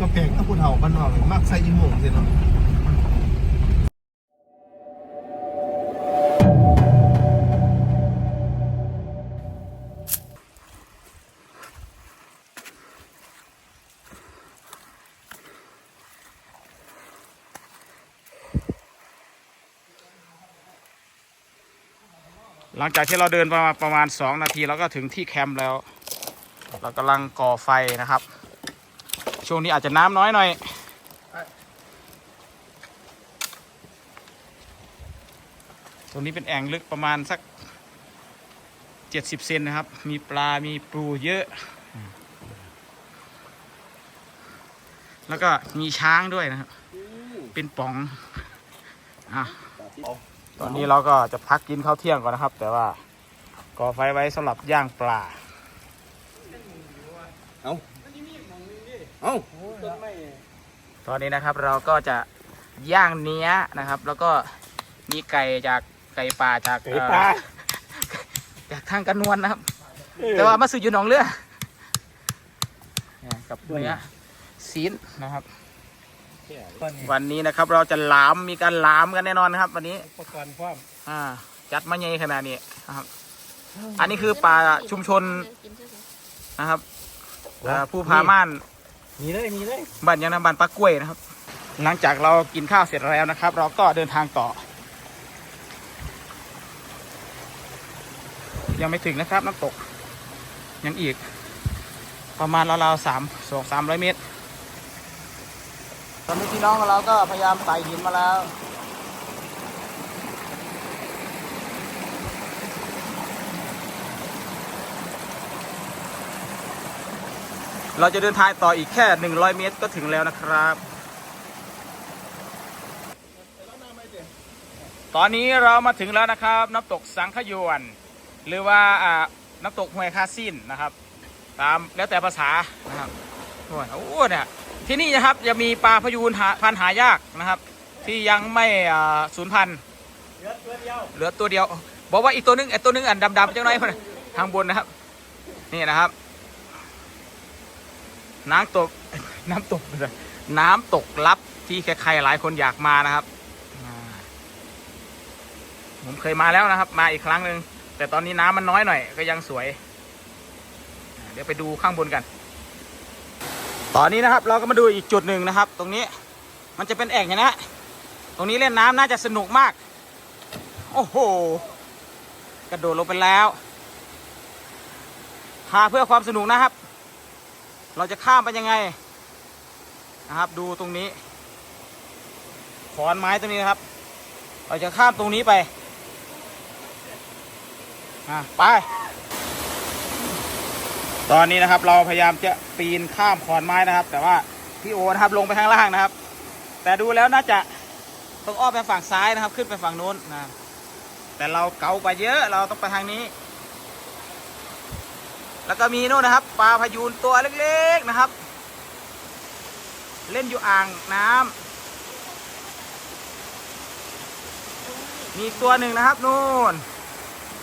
ก็แพงถ้าพูดเฒ่าบ้านนอกนี่มักใส่อีโมงสิเนาะหลังจากที่เราเดินประมาณประมาณสองนาทีเราก็ถึงที่แคมป์แล้ว เรากำลังก่อไฟนะครับ ช่วงนี้อาจจะน้ำน้อยหน่อย ตรงนี้เป็นแอ่งลึกประมาณสักเจ็ดสิบเซนนะครับ มีปลา มีปูเยอะ แล้วก็มีช้างด้วยนะครับ เป็นป๋องอะตอนนี้เราก็จะพักกินข้าวเที่ยงก่อนนะครับ แต่ว่าก่อไฟไว้สำหรับย่างปลา เอ้า ตอนนี้นะครับเราก็จะย่างเนื้อนะครับ แล้วก็มีไก่จากไก่ป่าจากไก่ป่า เอ่อจากทางกระนวลนะครับ แต่ว่ามาสื่ออยู่หนองเรือเนี่ยกับเนื้อซีนนะครับ วันนี้นะครับเราจะหลามมีการหลามกันแน่นอนนะครับ วันนี้ อุปกรณ์พร้อมอ่าจัดมาใหญ่ขนาดนี้นะครับ อันนี้คือป่าชุมชนนะครับอ่าผู้พาม่าน มีเลยมีเลยบ้านยังนะบ้านปักกล้วยนะครับ หลังจากเรากินข้าวเสร็จแล้วนะครับ เราก็เดินทางต่อ ยังไม่ถึงนะครับน้ำตก ยังอีก ประมาณราวๆสามสองสามร้อยเมตรตอนนี้พี่น้องของเราก็พยายามไต่หินมาแล้ว เราจะเดินทางต่ออีกแค่ 100 เมตรก็ถึงแล้วนะครับ ตอนนี้เรามาถึงแล้วนะครับ น้ำตกสังขยวน หรือว่าอ่าน้ำตกห้วยคาซินนะครับ ตามแล้วแต่ภาษานะครับโอ้ยโอ้เนี่ยที่นี่นะครับจะมีปลาพยูนหาพันธุ์หายากนะครับ ที่ยังไม่อ่าสูญพันธุ์เหลือตัวเดียวบอกว่าอีกตัวนึงไอ้ตัวนึงอันดำๆจังไรทางบนนะครับ นี่นะครับ น้ำตก น้ำตกเลยน้ำตกลับที่ใครๆหลายคนอยากมานะครับผมเคยมาแล้วนะครับ มาอีกครั้งหนึ่งแต่ตอนนี้น้ำมันน้อยหน่อย ก็ยังสวย เดี๋ยวไปดูข้างบนกัน ตอนนี้นะครับ เราก็มาดูอีกจุดหนึ่งนะครับ ตรงนี้มันจะเป็นแอ่งเห็นไหมฮะตรงนี้เล่นน้ำน่าจะสนุกมาก โอ้โห กระโดดลงไปแล้วพาเพื่อความสนุกนะครับ เราจะข้ามไปยังไงนะครับ ดูตรงนี้ ขอนไม้ตรงนี้นะครับ เราจะข้ามตรงนี้ไปอะไป ตอนนี้นะครับ เราพยายามจะปีนข้ามขอนไม้นะครับ แต่ว่าพี่โอนะครับลงไปข้างล่างนะครับ แต่ดูแล้วน่าจะต้องอ้อมไปฝั่งซ้ายนะครับ ขึ้นไปฝั่งนู้นนะแต่เราเกาไปเยอะเราต้องไปทางนี้ แล้วก็มีนู่นนะครับ ปลาพยูนตัวเล็กๆนะครับ เล่นอยู่อ่างน้ำมีตัวหนึ่งนะครับนู่น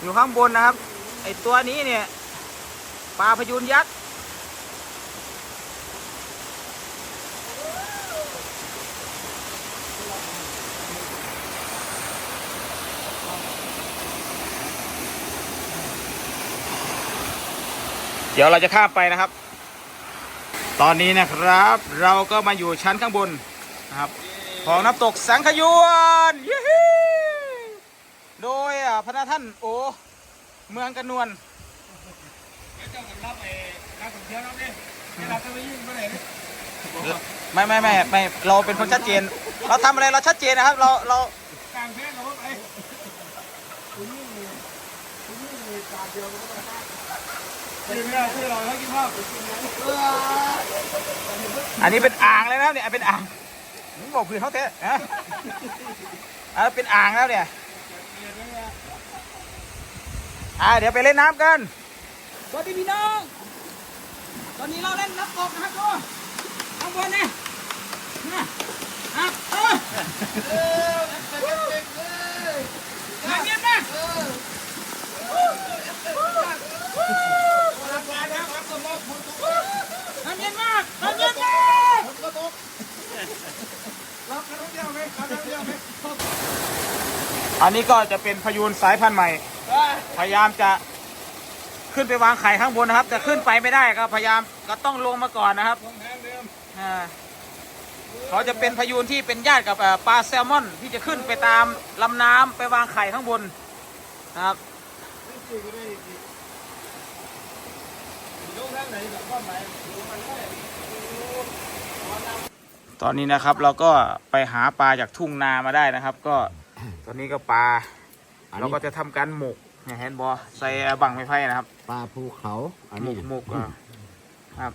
อยู่ข้างบนนะครับไอตัวนี้เนี่ยปลาพยูนยักษ์ ดี๋ยวเราจะข้ามไปนะครับ ตอนนี้นะครับเราก็มาอยู่ชั้นข้างบนนะครับของน้ำตกสังขยวนยี่ฮีโดยอ่าพระท่านโอ เมืองกระนวลไม่ไม่ไม่ไม่เราเป็นคนชัดเจน เราทำอะไรเราชัดเจนนะครับ เราเรา อันนี้เป็นอ่างเลยนะเนี่ยเป็นอ่างมึงบอกพื้นเขาเถอะนะอ่าเป็นอ่างแล้วเนี่ยอ่าเดี๋ยวไปเล่นน้ำกันสวัสดีพี่น้อง ตอนนี้เราเล่นน้ำตกนะครับทุกข้างบนเนี่ยนะครับเออน้ำเย็นมาก อันนี้ก็จะเป็นพยูนสายพันธุ์ใหม่ พยายามจะขึ้นไปวางไข่ข้างบนนะครับ แต่ขึ้นไปไม่ได้ครับ พยายามก็ต้องลงมาก่อนนะครับเขาจะเป็นพยูนที่เป็นญาติกับปลาแซลมอนที่จะขึ้นไปตามลำน้ำไปวางไข่ข้างบนนะครับ ตอนนี้นะครับเราก็ไปหาปลาจากทุ่งนามาได้นะครับ ก็ตอนนี้ก็ปลาอันเรานี้ก็จะทำการหมกเนี่ยเห็นบอใส่บังไม้ไผ่นะครับ ปลาภูเขาอันหมนี้กหมกอะครับ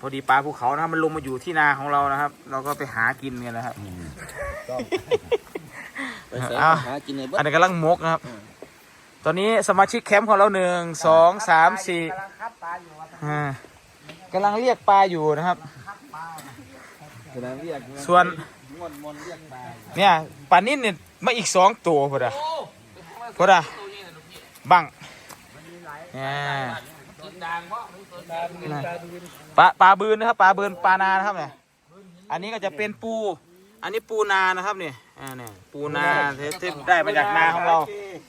พอดีปลาภูเขานะครับมันลงมาอยู่ที่นาของเรานะครับ เราก็ไปหากินกันนะครับไปใส่อะหากินในบ้าอันนนี้กำลังหมกนะครับ ตอนนี้สมาชิกแคมป์ของเราหนึ่งสองสามสี่อ่ากำลังเรียกปลาอยู่นะครับ กำลังเรียกส่วนมวนมวนเรียกปลาเนี่ยปลานิ่นเนี่ยมาอีกสองตัวพอดะพอดะบังเนี่ยปลาปลาบืนนะครับปลาบืนปลานานะครับเนี่ยอันนี้ก็จะเป็นปู อันนี้ปูนานะครับเนี่ย อ่าเนี่ยปูนาที่ที่ได้มาจากนาของเรา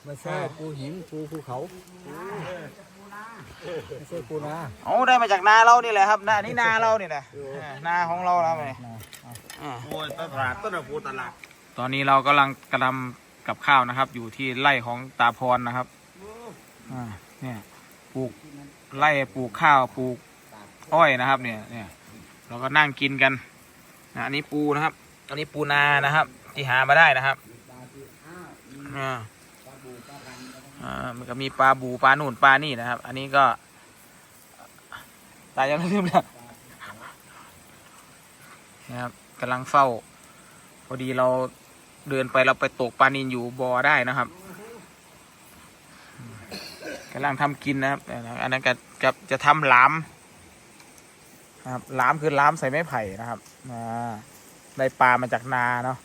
ไม่ใช่ปูหินปูภูเขาไม่ใช่ปูนาเอาได้มาจากนาเรานี่แหละครับนานี่นาเรานี่แหละอ่านาของเราแล้วเนี่ยอ่า โอ้ยตลาดต้นปูตลาดตอนนี้เรากำลังกระทำกับข้าวนะครับ อยู่ที่ไร่ของตาพรนะครับอ่าเนี่ยปลูกไร่ปลูกข้าวปลูกอ้อยนะครับ เนี่ยเนี่ย เราก็นั่งกินกันนะอันนี้ปูนะครับ อันนี้ปูนานะครับ ที่หามาได้นะครับอ่าอ่ามันก็มีปลาบูปลาหนุนปลานี่นะครับ อันนี้ก็ตายยังไม่ลืมเลยนะครับกำลังเฝ้า พอดีเราเดินไปเราไปตกปลานินอยู่บอ่อได้นะครับกำลังทำกินนะครับ อันนั้นก็จะจะทำหลามนะครับหลามคือหลามใส่ไม้ไผ่นะครับอ่าได้ปลามาจากนาเนาะ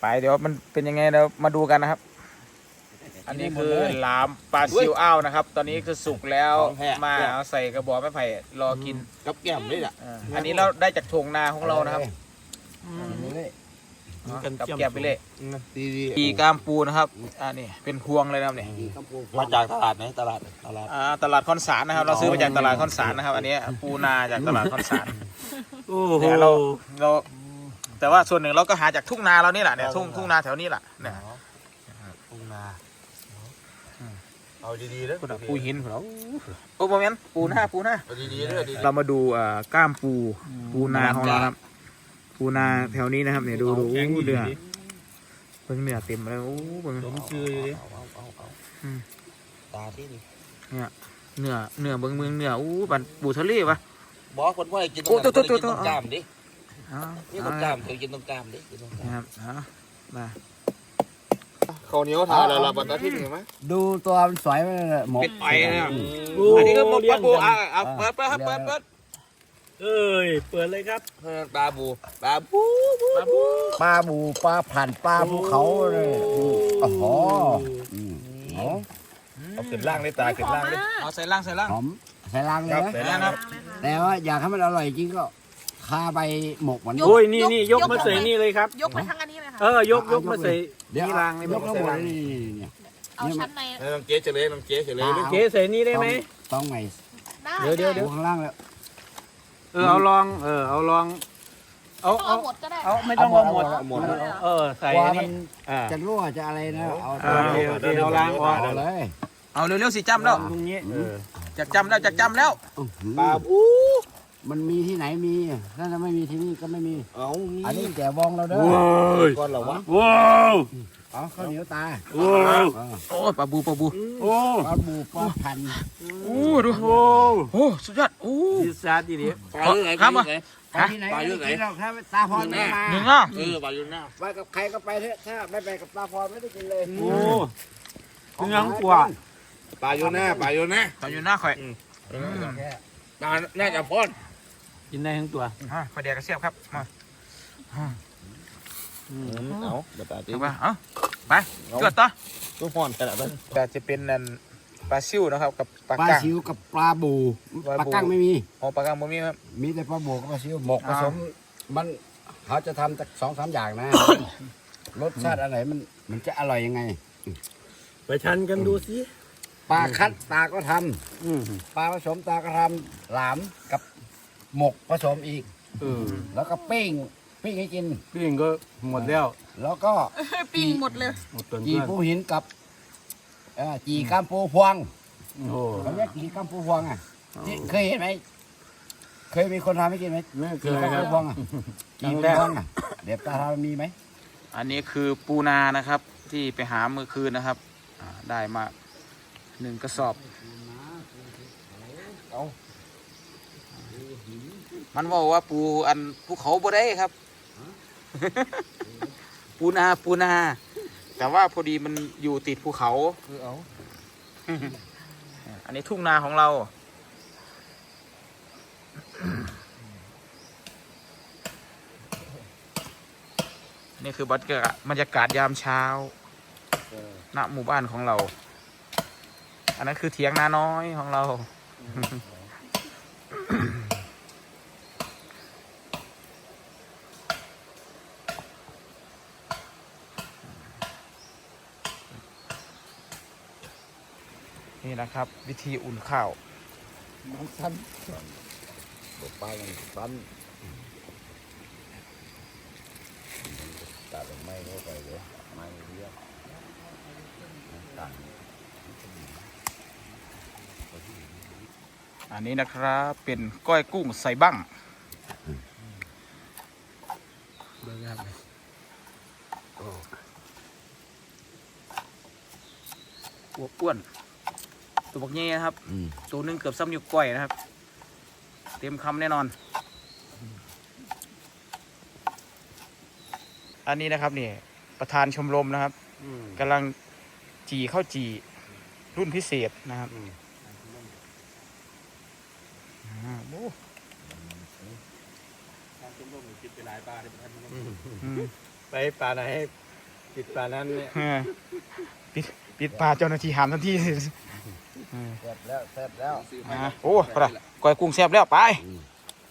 ไปเดี๋ยวมันเป็นยังไงเรามาดูกันนะครับ อันนี้คือหลามปลาซิวอ้าวนะครับ ตอนนี้คือสุกแล้วมาเอาใส่กระบอกไม้ไผ่รอกินกับแก้มเลยอะอ่าอันนี้เราได้จากโถงนาของเรานะครับกับแกบไปเลยดีดีปีกามปูนะครับอ่านี่เป็นพวงเลยนะครับเนี่ย มาจากตลาดไหนตลาดตลาดอ่าตลาดคอนสารนะครับ เราซื้อมาจากตลาดคอนสารนะครับ อันนี้ปูนาจากตลาดคอนสารโอ้โหเนี่ยเราเรา แต่ว่าส่วนหนึ่งเราก็หาจากทุ่งนาเรานี่แหละเนี่ยทุ่งทุ่งนาแถวนี้แหละเนี่ยปูนาเอาดีๆแล้วคุณอะปูหินของเราโอ้โมเมนต์ปูหน้าปูหน้าเอาดีๆเลยดีเรามาดูอ่าก้ามปูปูนาของเราครับ ปูนาแถวนี้นะครับเนี่ยดูดูอู้เดือเพิ่งเนื้อเต็มเลยโอ้เพิ่งผมชื่ออยู่ดิเอาเอาเอาเอาอืมตาที่นี่เนี่ยเนื้อเนื้อเบิ้งเมืองเนื้ออู้บันปูทะเลปะบอกคนว่ากินโอ้ตรงตัวนั้นตัวกินตัวตรงกล้ามดิ อ๋อนี่ตรงกล้ามเคยกินตรงกล้ามดิกินตรงกล้ามนะครับอ๋อมาข้าวเหนียวทาแล้วล่ะบัดนาที่หนึ่งไหมดูตัวมันสวยไหมเนี่ยหมก เป็ดไผ่เนี่ยอันนี้ก็หมกปลาปูอะเอาเปิดเปิดครับเปิดเปิดเอ้ย เปิดเลยครับเออปลาบูปลาบูปลาปูปลาบูปลาผ่านปลาภูเขาเลยโอ้โหอืมหอมเอาขึ้นล่างเลยตาขึ้นล่างเลยเอาใส่ล่างใส่ล่างหอมใส่ลังเลยครับนะใส่ใส่ล่างครับ แต่ว่าอยากให้มันอร่อยจริงก็ คาใบหมกมันยกโอ้ยนี่นี่ยกมาใส่นี่เลยครับ ยกมาทั้งอันนี้เลยค่ะ เออยกยกมาใส่เดี๋ยวนี่รางนี่ยไม่กใส่ทั้งหมดรางนี่นี่เอาชั้นในน้องเจ๊เฉลยน้องเจ๊เฉลยเลยเจ๊ใส่นี่ได้ไหมต้องใหม่ได้เดี๋ยวเดี๋ยวเดี๋ดูยวข้างล่างแล้ว เออเอาลองเออเอาลอง เอาต้องเอาเอาหมดก็ได้เอาไม่ต้องเอาหมดเอาหมดเออใส่กว่าอันมันี้นอ่าจะรั่วจะอะไรนะเอาอ่าโอเคโอเคเอาล้างออกเอาเลยเอาเร็วๆสิจำแล้วตรงนี้เออจากจำแล้วจากจำแล้วอื้อหือปลาบู มันมีที่ไหนมี ถ้าจะไม่มีที่นี่ก็ไม่มี เอาอันนี้แกวองเราเด้อยก่อนเหรอวะว้าวเอาข้าวเหนียวตาว้าวเออโอ้ยปลาบูปลาบูโอ้ปลาบูปลาพันธุ์โอ้ดูโอ้โอ้สุดยอดโอ้ดีซาดีดีปลาอยู่ไหนครับปลาอยู่ไหนไปที่ไหนไม่ได้กินหรอกถ้าตาพรไม่มาหนึ่งอะเออปลาอยู่หน้าไปกับใครก็ไปเถอะถ้าไม่ไปกับตาพรไม่ได้กินเลยโอ้เนื้องกว่าปลาอยู่หน้าปลาอยู่หน้าตอนอยู่หน้าข่อยปลาน่าจะพ่น กินได้ทั้งตัวอะพอดีกระเสียบครับมาเอาบัดตาที่ถูกป่ะเอ้าไปจวดต่อตัวพอนขนาดนั้นแต่จะเป็นนันปลาซิวนะครับ กับปลาปลากั้งซิวกับปลาบูปลาบูปลากั้งไม่มีอ๋อปลากั้งบ่มีครับมีแต่ปลาบูกับปลาซิวหมกผอ่าสมมันเขาจะทำจากสองสามอย่างนะรสชาติอะไรมันมันจะอร่อยยังไง ไปชันกันดูสิปลาคัดตาก็ทอืมำปลาผสมตาก็ทำหลามกับ หมกผสมอีก เออแล้วก็ปิ้งปิ้งให้กินปิ้งก็หมดแล้วแล้วก็ปิ้งหมดเลย หมดตัวจีเพื่อนปูหินกับเอ่อจีก้ามปูพวงโอ้โหเขาเรียกจีก้ามปูพวงอะที่เคยเห็นไหมเคยมีคนทำให้กินไหมไม่เคจียก้ามครัปูบ พวงอะครั้จีงปูแรก พวงอะเดี๋ยวตาทำมีไหมอันนี้คือปูนานะครับ ที่ไปหาเมื่อคืนนะครับอ่าได้มาหนึ่งกระสอบ มันบอกว่าปูอันภูเขาบ่ได้ครับ ปูนาปูนา แต่ว่าพอดีมันอยู่ติดภูเขา คือเอา อันนี้ทุ่งนาของเรา นี่คือบรรยากาศบรรยากาศยามเช้าณหมู่บ้านของเรา อันนั้นคือเถียงนาน้อยของเรา นี่นะครับ วิธีอุ่นข้าวน้ำสั้นบอกปลาอย่างสั้นตัดไม้เข้าไปเลยไม้เยอะตัดอันนี้นะครับเป็นก้อยกุ้งใส่บั้งอวบอ้วน ตัวบักเงี้นะครับ อืมตัวหนึงเกือบซ้ำอยู่ก้อยนะครับ เต็มคำแน่นอน อันนี้นะครับนี่ประธานชมรมนะครับอืมกำลังจีข้าวจีรุ่นพิเศษนะครับอืมอ่าโอ้อืมไปป่าไหนติดป่านั้นเนี่ย เออปิด ปิดปากเจ้าหน้าที่หามทันทีเสร็จแล้วเสร็จแล้วอ่าโอ้ปะก้อยกุ้งแซ่บแล้วไปอืม